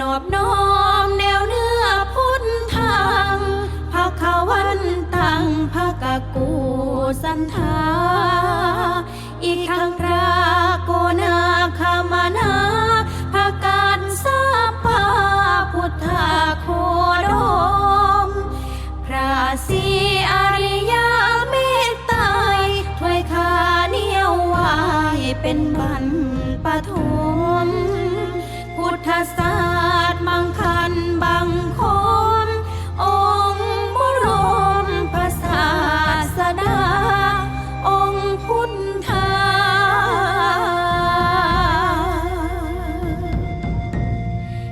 นอบน้อมแนวเนื้อพุทธทางภาควันตังภาคกูสันธาอีกทั้งพระโกนาคามานาภาการสาปาพุทธาโคดม พระศรีอริยเมตไตรถวยคาเนียวไหวเป็นบรรปฐมพุทธศา สตร์มังคันบังคมองค์บรมพระศาสดา องค์พุทธา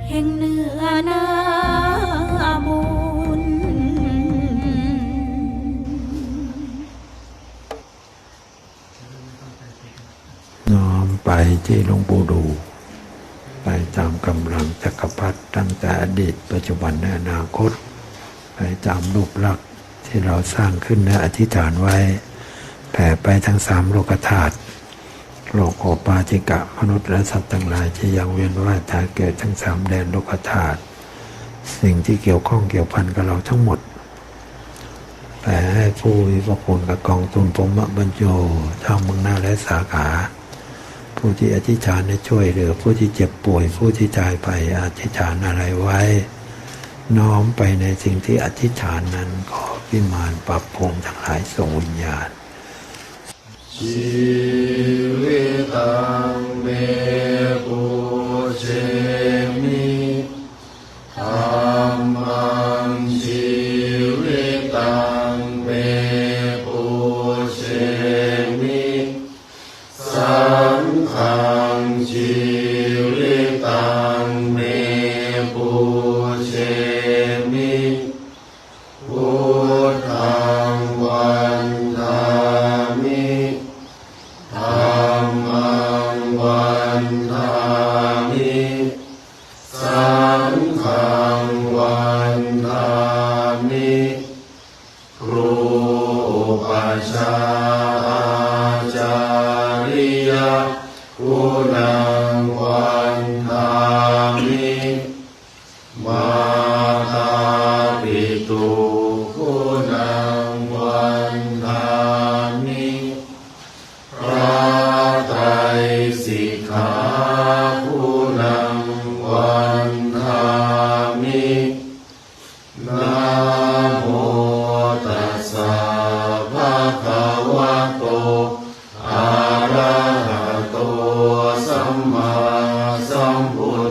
แห่งเหนือนาบุญน้อมไปที่หลวงปู่ดู ตามกำลังจักรพรรดิตั้งแต่อดีตปัจจุบันและอนาคต ไปตามรูปลักษณ์ที่เราสร้างขึ้นและอธิษฐานไว้แผ่ไปทั้งสามโลกธาตุโลกโอปาจิกะมนุษย์และสัตว์ทั้งหลายที่ยังเวียนว่ายตายเกิดทั้งสามแดนโลกธาตุสิ่งที่เกี่ยวข้องเกี่ยวพันกับเราทั้งหมดแผ่ให้ผู้มีพระคุณกับกองทุนพรหมบรรโจทั้งเมืองหน้าและสาขา ผู้ที่อธิษฐานให้ช่วยเหลือผู้ที่เจ็บป่วยผู้ที่ตายไปอธิษฐานอะไรไว้ น้อมไปในสิ่งที่อธิษฐานนั้นขอพิมานปรับพงทั้งหลายส่งวิญญาณชีวิตังเม งชีวิ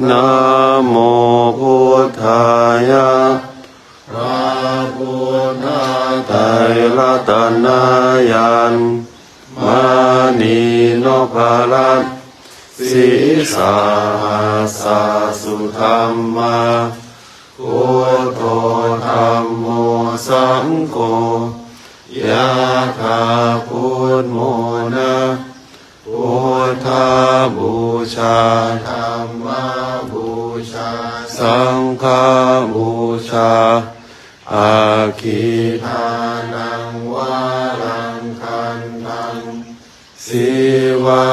นะโมพุทธายะพระพุทธไตรรัตนายันมานีนภาลัตสีสาสาสุธรรมาพุทโธธรรมโมสังโฆยะถาพุทโมนะ ธาบูชาธรรมบูชา สังฆบูชา อาคิทานังวารังคันตังสิวา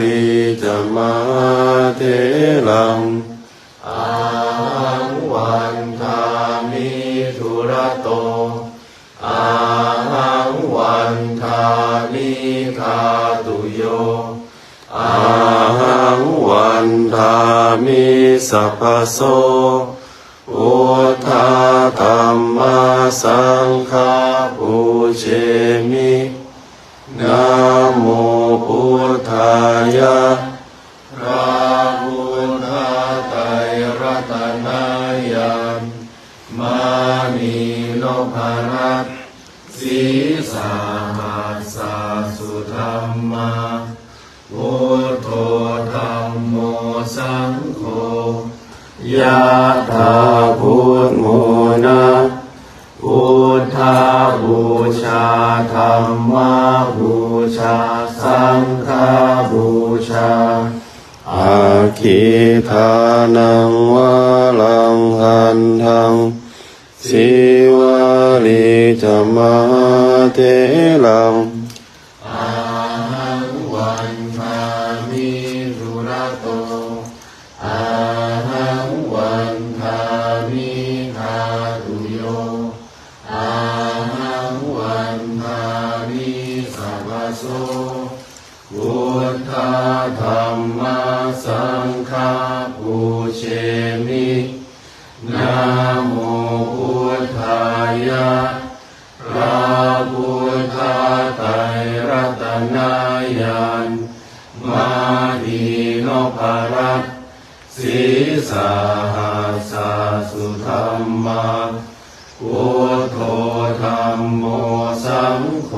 ลีจะมาเทลังอาหังวันทามิธุระโตอาหังวันทามิคาตุโย นดามิสัพพโสอุทาธรรมสังฆาปูเชมินะโมพุทธายะ ยะถาพุทโมนะพุทธาบูชาธรรมบูชา สังฆบูชาอาคิทานังวาลังหันทังสิวาลิจมาเทลัง เชมินะโมพุทธายะพระพุทธไตรรัตนายานมาดีโนภารัตสีสาหาสาสุธรรมาพุทโธธรรมโมสังโฆ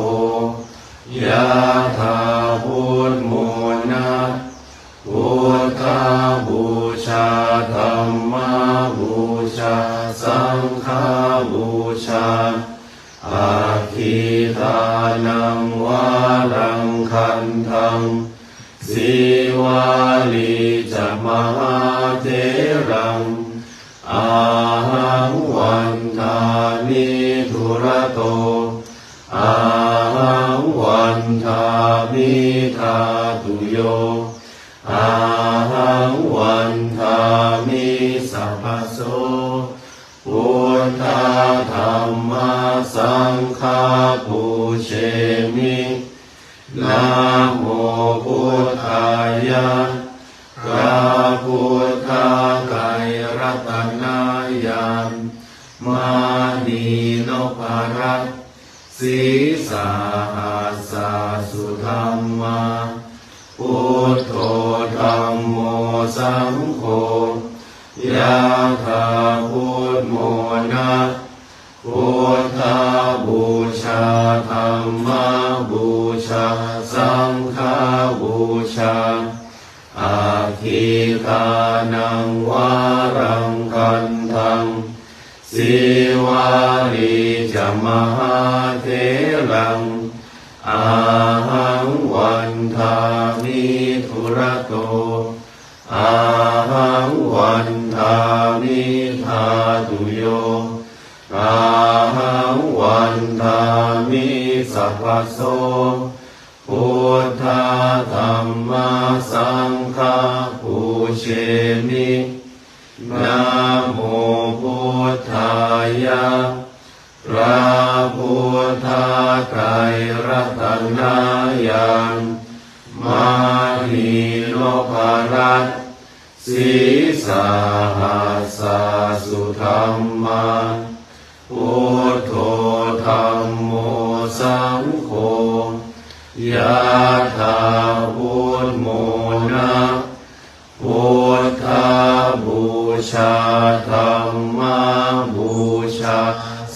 ยะถา คันทังสิวาลีจะมหาเทรัง อาหังวันทามิทุระโต อาหังวันทามิทาตุโย อาหังวันทามิสัพพโสพุทธาธรรมสังฆาปูเชมิ นะโมพุทธายะพระพุทธไตรรัตนายานมานีโนภารัตสีสาหาสาสุธรรมาพุทโธธรรมโมสังโฆยะถาพุทานังวารังคันทังสิวาลีจะมหาเทรังอาหังวันทามิทุระโตอาหังวันทามิทาตุโยอาหังวันทามิสัพพโสพุทธาธรรมสังฆา เชมินะโมพุทธายะพระพุทธไตรรัตนายานมานีโนภารัตสีสาหาสาสุธรรมาพุทโธธรรมโมสังโฆยะถาพุทโมนะพุทธาบู ชาธรรมบูชา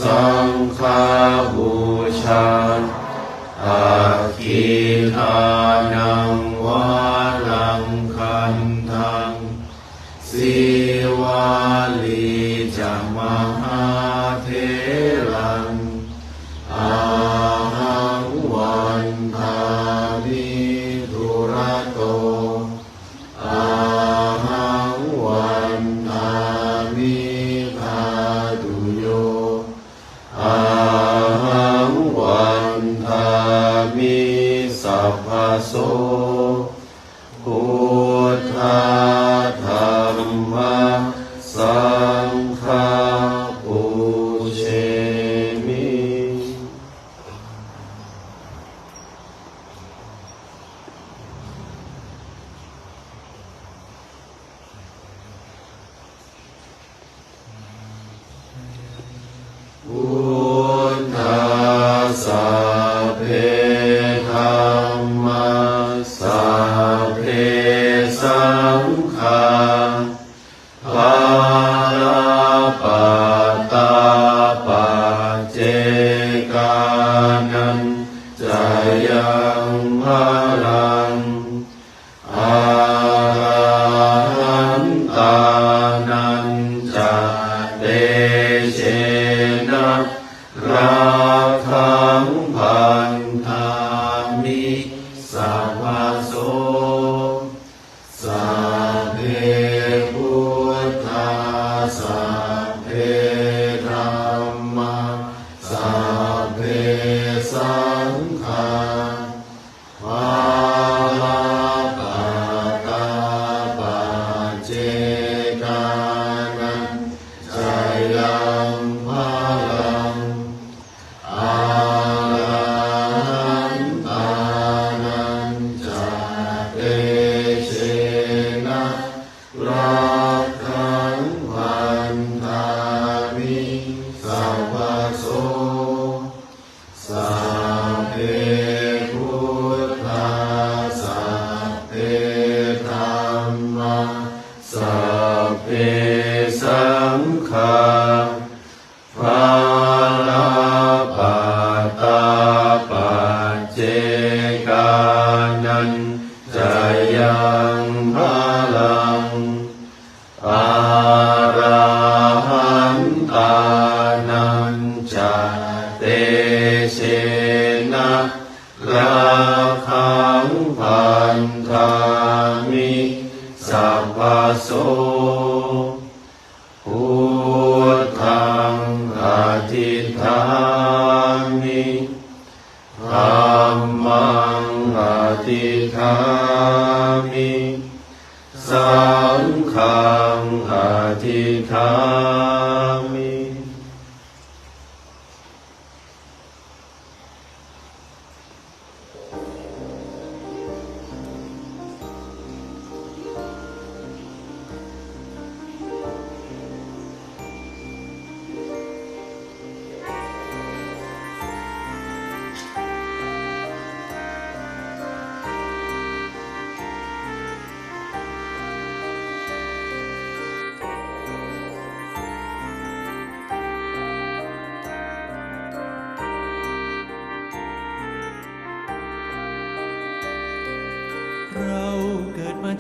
สังฆบูชาอาคีทานังวาลังค ทา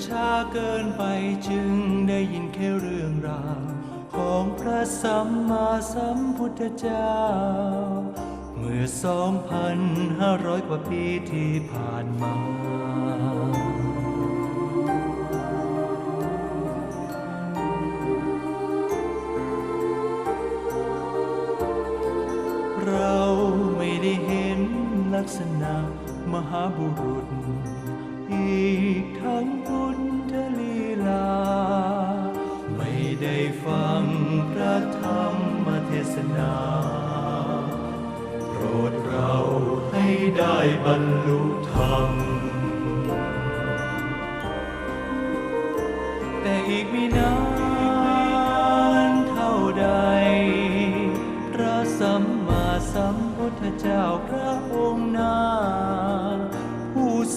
ช้าเกินไปจึงได้ยินแค่เรื่องราวของพระสัมมาสัมพุทธเจ้า เมื่อสองพันห้าร้อยกว่าปีที่ผ่านมา เราไม่ได้เห็นลักษณะมหาบุรุษ อีกทั้งพุทธลีลา ไม่ได้ฟังพระธรรมเทศนา โปรดเราให้ได้บรรลุธรรม แต่อีกไม่นานเท่าใด พระสัมมาสัมพุทธเจ้าพระองค์หน้า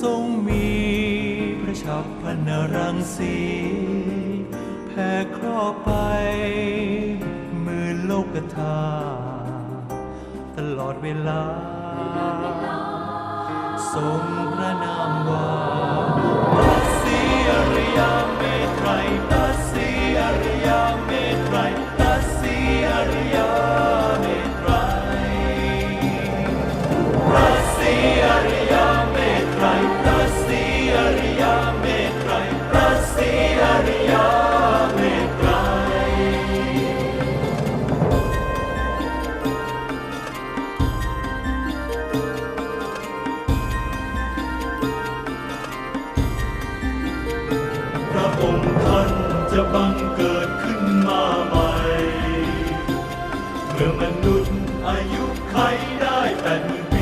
ทรงมีพระชับพันรังสีแผ่ครอบไปหมื่นโลกธาตุตลอดเวลา ทรงพระนามว่าพระศรีอริยเมตไตรพระ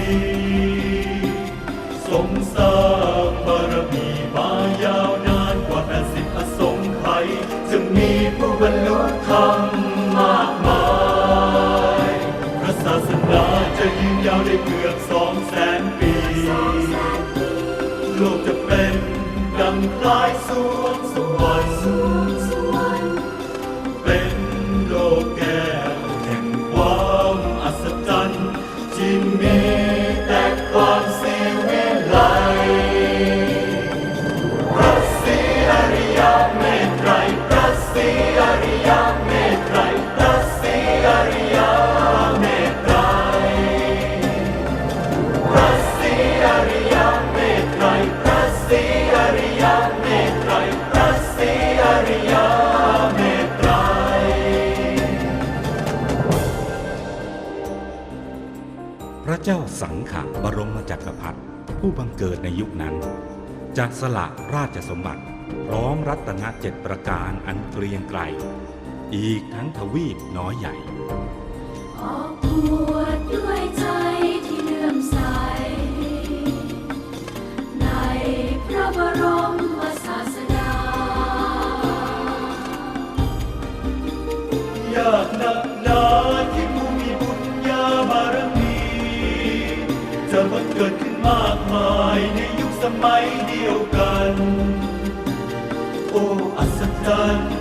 ดหมื่นปีทรงสาง ผู้บังเกิดในยุคนั้นจะสละราชสมบัติ พร้อมรัตนเจ็ดประการอันเกรียงไกรอีกทั้งทวีปน้อยใหญ่ ออกบวชด้วยใจที่เลื่มใส ในพระบรมศาสดา อยากนันาที่ผู้มีบุญญาบารมี จะบังเกิดขึ้น มากมายในยุคสมัยเดียวกัน โอ้อัศจรรย์